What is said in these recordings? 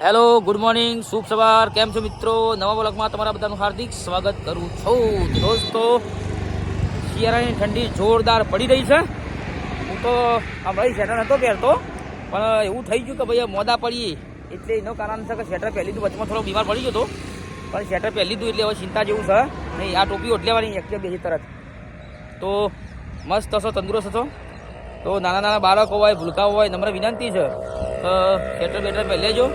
Hello good morning શુભ સવાર, કેમ છો મિત્રો? નવા બ્લોગમાં તમારા બધાનું હાર્દિક સ્વાગત કરું છું. દોસ્તો, શિયાળાની ઠંડી જોરદાર પડી રહી છે. હું તો હમણાં સ્વેટર નહોતો પહેરતો, પણ એવું થઈ ગયું કે ભાઈ મોદા પડીએ એટલે એનો કારણ છે કે સ્વેટર પહેરી લીધું વચમાં થોડો બીમાર પડી ગયો હતો. પણ સ્વેટર પહેરી લીધું એટલે હવે ચિંતા જેવું છે. નહીં આ ટોપી ઓઢલેવાની એક બેસી તરત. તો મસ્ત હશો, તંદુરસ્ત હશો. તો નાના નાના બાળકો હોય, ભૂલકાઓ હોય, નમ્ર વિનંતી છે. સ્વેટર બેટર પહેરી લેજો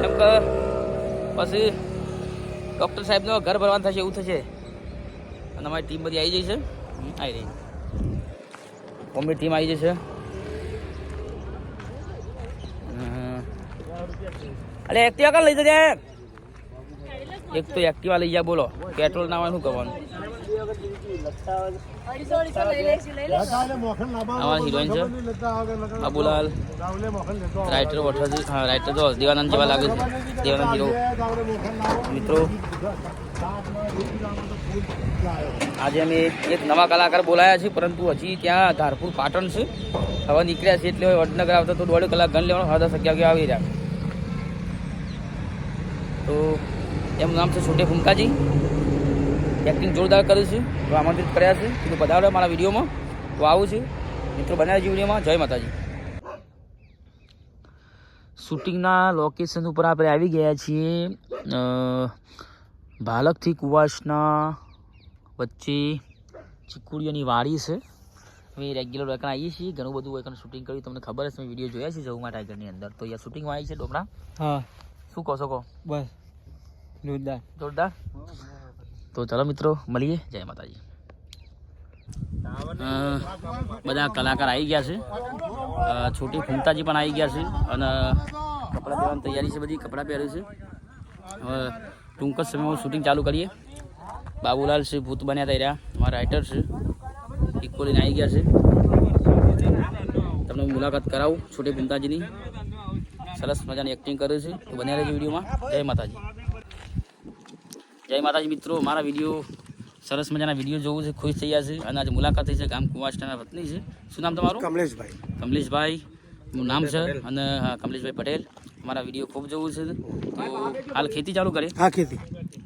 કેમ કે પછી ડૉક્ટર સાહેબનો ઘર ભરવાનું થશે એવું થશે. અને અમારી ટીમ બધી આવી જઈ છે આવી રહી. મમ્મી ટીમ આવી જશે. અરે એક્ટિવા કાં લઈ જજે. એક તો એક્ટિવા લઈ જા, બોલો. પેટ્રોલ ના હોય શું કરવાનું? બાબુલાલ. રાઇટર વઠાજી હા રાઇટર તો દેવાનંદ જેવા લાગે છે. દેવાનંદ હીરો મિત્રો, આજે અમે એક નવા કલાકાર બોલાયા છે પરંતુ હજી ત્યાં ધારપુર પાટણ છે. હવે નીકળ્યા છે એટલે વડનગર આવતા તો દોઢ કલાક ગણ લેવાનો, સાડા દસ અગિયાર આવી રહ્યા. તો, એમનું નામ છે છોટે ફૂંકાજી એક્ટિંગ જોરદાર કર્યું છે. તો આમંત્રિત કર્યા છે. કીધું બધાડે મારા વિડીયોમાં. તો આવું છે. મિત્રો બનાવી વિડીયોમાં. જય માતાજી. શૂટિંગના લોકેશન ઉપર આપણે આવી ગયા છીએ. ભાલકથી કુવાસના વચ્ચે ચીકુડીઓની વાડી છે. અમે રેગ્યુલર એકણ આવીએ છીએ. ઘણું બધું એકણ શૂટિંગ કર્યું. તમને ખબર હશે મેં વીડિયો જોયા છે જવું ટાઈગરની અંદર. તો અહીંયા શૂટિંગમાં આવી છે ડોમરા હા. શું કહો છો કહો? બસ. જોરદાર. જોરદાર? તો ચાલો મિત્રો, મળીએ. જય માતાજી. બધા કલાકાર આવી ગયા છે. છોટી ફૂમતાજી પણ આવી ગયા છે અને કપડાં પહેરવાની તૈયારી છે બધી, કપડાં પહેર્યું છે. હવે ટૂંક જ સમયમાં શૂટિંગ ચાલુ કરીએ. બાબુલાલ છે, ભૂત બન્યા થઈ રહ્યા. અમારા રાઇટર છે. ઇકોલીને આવી ગયા છે. તમને મુલાકાત કરાવું, છોટી ફૂમતાજીની. સરસ મજાની એક્ટિંગ કરે છે. તો બન્યા રહેજો વિડીયોમાં. જય માતાજી. જય માતાજી મિત્રો મારા વીડિયો સરસ મજાના વીડિયો જોવું છે ખુશ થઈ ગયા છે અને આજે મુલાકાત થઈ છે ગામ કુવાસના પત્ની છે. શું નામ તમારું? કમલેશભાઈ. કમલેશભાઈ નું નામ છે અને હા કમલેશભાઈ પટેલ. મારા વીડિયો ખૂબ જોવું છે. તો હાલ ખેતી ચાલુ કરે? હા ખેતી.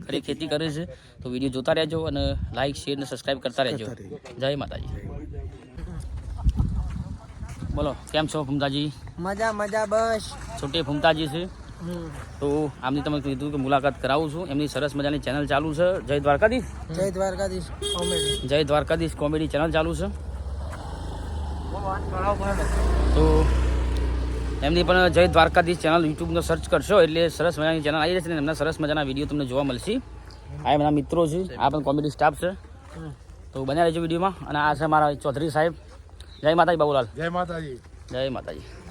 ઘરે ખેતી કરે છે. તો વીડિયો જોતા રહેજો અને લાઈક શેર અને સબસ્ક્રાઈબ કરતા રહેજો. જય માતાજી. બોલો કેમ છો ફૂમતાજી મજા મજા બસ. છોટે ફૂમતાજી છે. તો આમની તમે કીધું કે મુલાકાત કરાવું છું. એમની સરસ મજાની ચેનલ ચાલુ છે. જય દ્વારકાધીશ. જય દ્વારકાધીશ કોમેડી. જય દ્વારકાધીશ કોમેડી ચેનલ ચાલુ છે. તો એમની પણ જય દ્વારકાધીશ ચેનલ યુટ્યુબનો સર્ચ કરશો એટલે સરસ મજાની ચેનલ આવી જશે ને એમના સરસ મજાના વીડિયો તમને જોવા મળશે. આ એમના મિત્રો છે. આ પણ કોમેડી સ્ટાફ છે. તો બન્યા રહેજો વિડીયોમાં. અને આ છે મારા ચૌધરી સાહેબ. જય માતાજી બાબુલાલ. જય માતાજી. જય માતાજી.